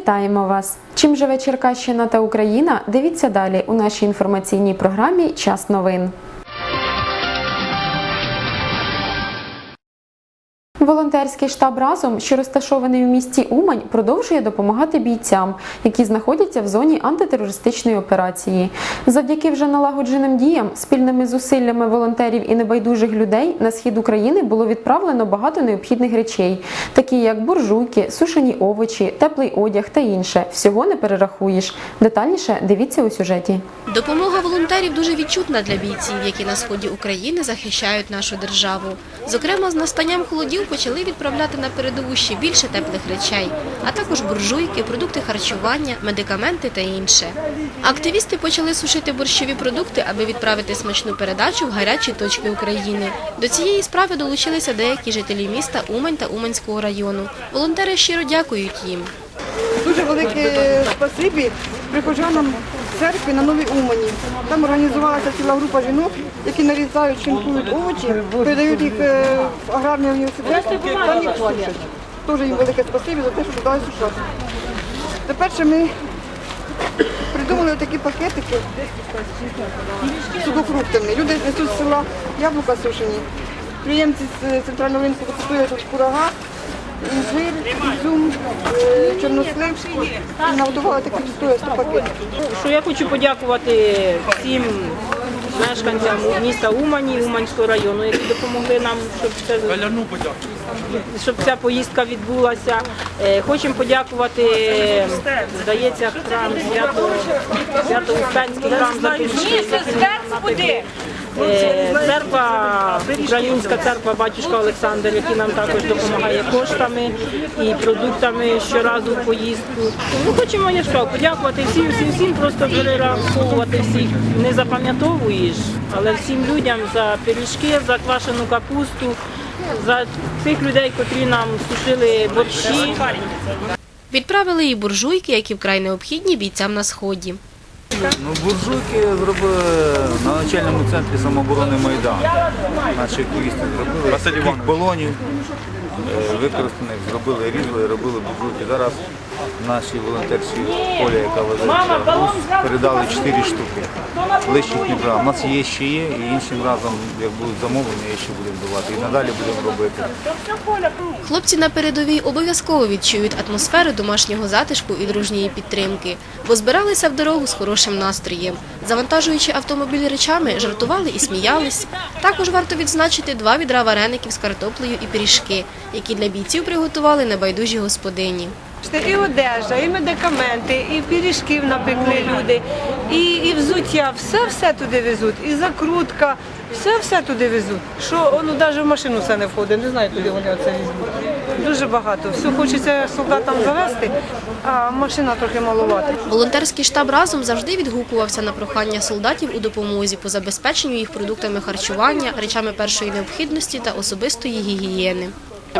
Вітаємо вас! Чим живе Черкащина та Україна? Дивіться далі у нашій інформаційній програмі Час новин. Волонтерський штаб разом, що розташований у місті Умань, продовжує допомагати бійцям, які знаходяться в зоні антитерористичної операції. Завдяки вже налагодженим діям, спільними зусиллями волонтерів і небайдужих людей на схід України було відправлено багато необхідних речей, такі як буржуйки, сушені овочі, теплий одяг та інше. Всього не перерахуєш. Детальніше дивіться у сюжеті. Допомога волонтерів дуже відчутна для бійців, які на сході України захищають нашу державу. Зокрема, з настанням холодів почали відправляти на передову ще більше теплих речей, а також буржуйки, продукти харчування, медикаменти та інше. Активісти почали сушити борщові продукти, аби відправити смачну передачу в гарячі точки України. До цієї справи долучилися деякі жителі міста Умань та Уманського району. Волонтери щиро дякують їм. Дуже велике спасибі прихожанам церкви на Новій Умані. Там організувалася ціла група жінок, які нарізають, шинкують овочі, передають їх е, в аграрний університет, там їх платять. Теж їм велике спасибі за те, що додали сушати. Тепер ще ми придумали такі пакетики сухофруктами. Люди несуть з села яблука сушені. Клієнти з центрального ринку купують курага, інжир, ізюм, е, чорнослив і наготували такі стоїть 100 пакетів. що я хочу подякувати всім мешканцям міста Умані, Уманського району, які допомогли нам, щоб це щоб ця поїздка відбулася. Е, Хочемо подякувати, здається, храм свято Успенський храм Запоріжжя. Е, Церква, Українська церква Батюшка Олександр, який нам також допомагає коштами і продуктами щоразу в поїздку. Ну, хочемо, я ж подякувати всім, всім, всім, просто перераховувати всіх не запам'ятовуєш, але всім людям за пиріжки, за квашену капусту, за тих людей, котрі нам сушили борщі. Відправили і буржуйки, які вкрай необхідні бійцям на сході. Ну, буржуйки зробили на начальному центрі самооборони Майдан. Наші активісти зробили. Балонів використаних, зробили, різали, робили буржуйки. Зараз наші волонтерські поля, яка везе передали 4 штуки. Лишніх не брав. У нас є ще є, і іншим разом, як будуть замовлення, ще будемо давати. І надалі будемо робити. Хлопці на передовій обов'язково відчують атмосферу домашнього затишку і дружньої підтримки, бо збиралися в дорогу з хорошим настроєм. Завантажуючи автомобіль речами, жартували і сміялись. Також варто відзначити два відра вареників з картоплею і пиріжки, які для бійців приготували небайдужі господині. І одежа, і медикаменти, і пиріжків напекли люди, і, і взуття, все-все туди везуть, і закрутка, все-все туди везуть. Що ну, навіть в машину все не входить, не знаю, куди вони оце візьмуть. Дуже багато. Все хочеться солдатам завести, а машина трохи маловата. Волонтерський штаб разом завжди відгукувався на прохання солдатів у допомозі по забезпеченню їх продуктами харчування, речами першої необхідності та особистої гігієни.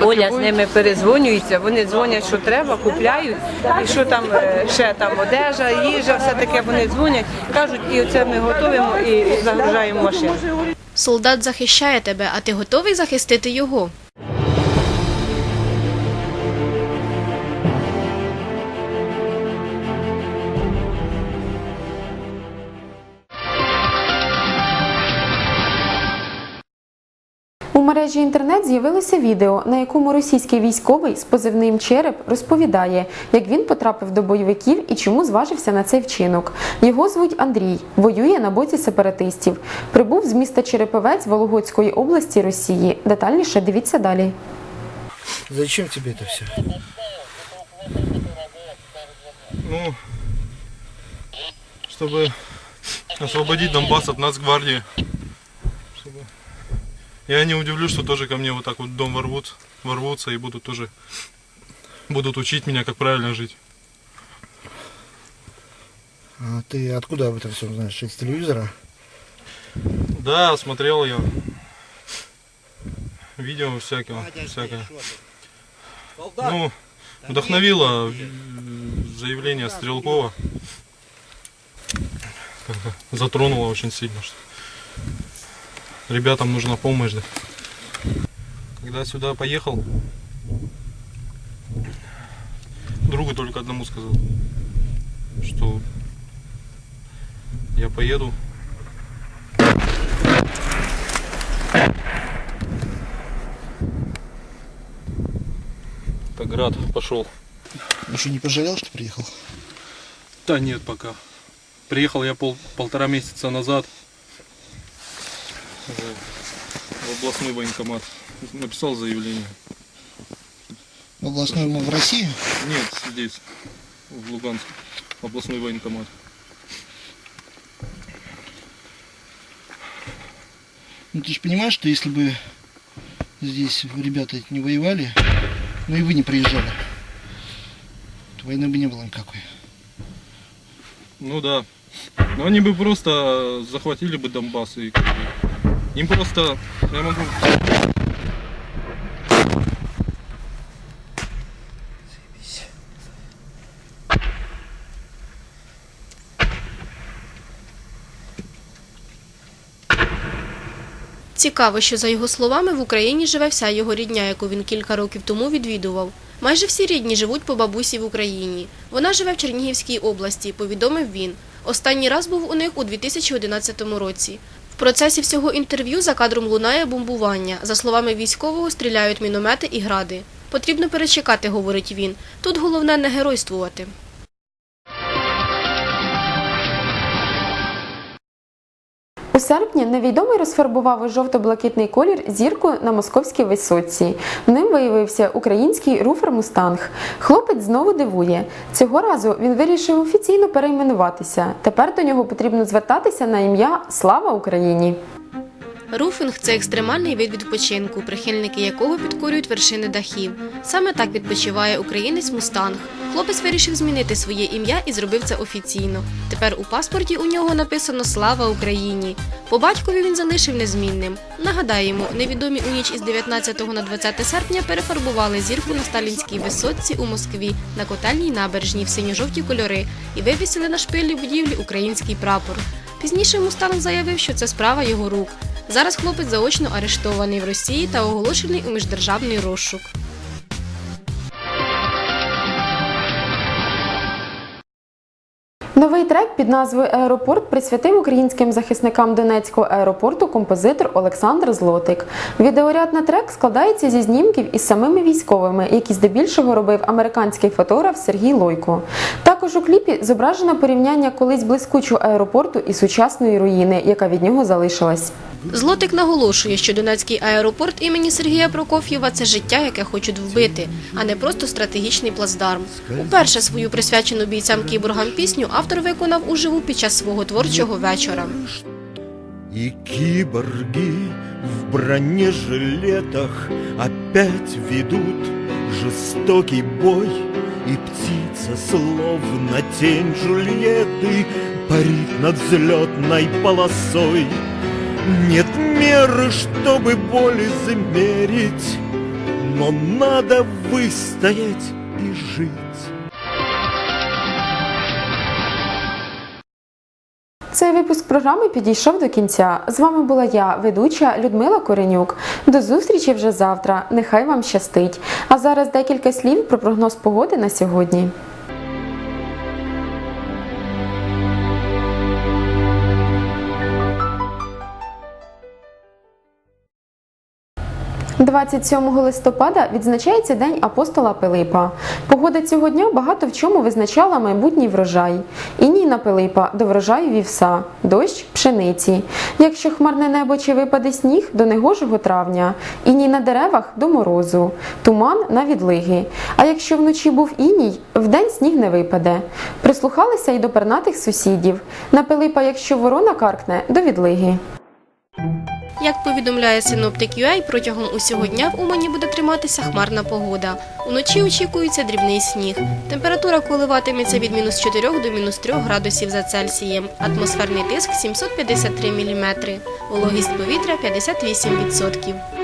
Оля з ними перезвонюється, вони дзвонять, що треба, купляють, і що там е, ще там одежа, їжа, все таке вони дзвонять, кажуть, і оце ми готуємо і загружаємо машину. Солдат захищає тебе, а ти готовий захистити його? У мережі інтернет з'явилося відео, на якому російський військовий з позивним Череп розповідає, як він потрапив до бойовиків і чому зважився на цей вчинок. Його звуть Андрій, воює на боці сепаратистів. Прибув з міста Череповець Вологодської області Росії. Детальніше дивіться далі. Зачем тебе это все? Ну, чтобы освободить Донбасс от нацгвардии. Чтобы... Я не удивлюсь, что тоже ко мне вот так вот в дом ворвут, ворвутся и будут тоже будут учить меня, как правильно жить. А ты откуда об этом все знаешь? Из телевизора? Да, смотрел я видео всякого, всякое. Ну, вдохновило заявление Стрелкова. Затронуло очень сильно. Что ребятам нужна помощь. да. Когда сюда поехал, другу только одному сказал, что я поеду. Так, град пошел. Ну что, не пожалел, что приехал? Да нет пока. Приехал я пол, полтора месяца назад в областной военкомат. Написал заявление. В областной мы в России? Нет, здесь, в Луганске, областной военкомат. Ну ты же понимаешь, что если бы здесь ребята не воевали, ну и вы не приезжали, то войны бы не было никакой. Ну да. Но они бы просто захватили бы Донбасс и как бы, им просто, я могу... Цікаво, що за його словами в Україні живе вся його рідня, яку він кілька років тому відвідував. Майже всі рідні живуть по бабусі в Україні. Вона живе в Чернігівській області, повідомив він. Останній раз був у них у 2011 році. В процесі всього інтерв'ю за кадром лунає бомбування. За словами військового, стріляють міномети і гради. Потрібно перечекати, говорить він. Тут головне не геройствувати. У серпні невідомий розфарбував у жовто-блакитний колір зірку на московській висоці. Ним виявився український руфер Мустанг. Хлопець знову дивує. Цього разу він вирішив офіційно перейменуватися. Тепер до нього потрібно звертатися на ім'я Слава Україні. Руфінг це екстремальний вид відпочинку, прихильники якого підкорюють вершини дахів. Саме так відпочиває українець Мустанг. Хлопець вирішив змінити своє ім'я і зробив це офіційно. Тепер у паспорті у нього написано Слава Україні. По батькові він залишив незмінним. Нагадаємо, невідомі у ніч із 19 на 20 серпня перефарбували зірку на сталінській висотці у Москві на котельній набережній в синьо-жовті кольори і вивісили на шпилі будівлі український прапор. Пізніше Мустанг заявив, що це справа його рук. Зараз хлопець заочно арештований в Росії та оголошений у міждержавний розшук. Новий трек під назвою Аеропорт присвятив українським захисникам Донецького аеропорту композитор Олександр Злотик. Відеоряд на трек складається зі знімків із самими військовими, які здебільшого робив американський фотограф Сергій Лойко. Також у кліпі зображено порівняння колись блискучого аеропорту і сучасної руїни, яка від нього залишилась. Злотик наголошує, що Донецький аеропорт імені Сергія Прокоф'єва це життя, яке хочуть вбити, а не просто стратегічний плацдарм. Уперше свою присвячену бійцям кіборгам пісню автор виконав уживу під час свого творчого вечора. И киборги в бронежилетах опять ведут жестокий бой, И птица, словно тень Джульетты, парит над взлетной полосой. Нет меры, чтобы боль измерить, но надо выстоять и жить. Цей випуск програми підійшов до кінця. З вами була я, ведуча Людмила Коренюк. До зустрічі вже завтра. Нехай вам щастить. А зараз декілька слів про прогноз погоди на сьогодні. 27 листопада відзначається День апостола Пилипа. Погода цього дня багато в чому визначала майбутній врожай. Іній на Пилипа до врожаю вівса, дощ пшениці. Якщо хмарне небо чи випаде сніг до негожого травня, іній на деревах до морозу, туман на відлиги. А якщо вночі був іній, вдень сніг не випаде. Прислухалися й до пернатих сусідів. На Пилипа, якщо ворона каркне, до відлиги. Як повідомляє синоптик UA, протягом усього дня в Умані буде триматися хмарна погода. Уночі очікується дрібний сніг. Температура коливатиметься від мінус 4 до мінус 3 градусів за Цельсієм. Атмосферний тиск 753 мм. Вологість повітря 58%.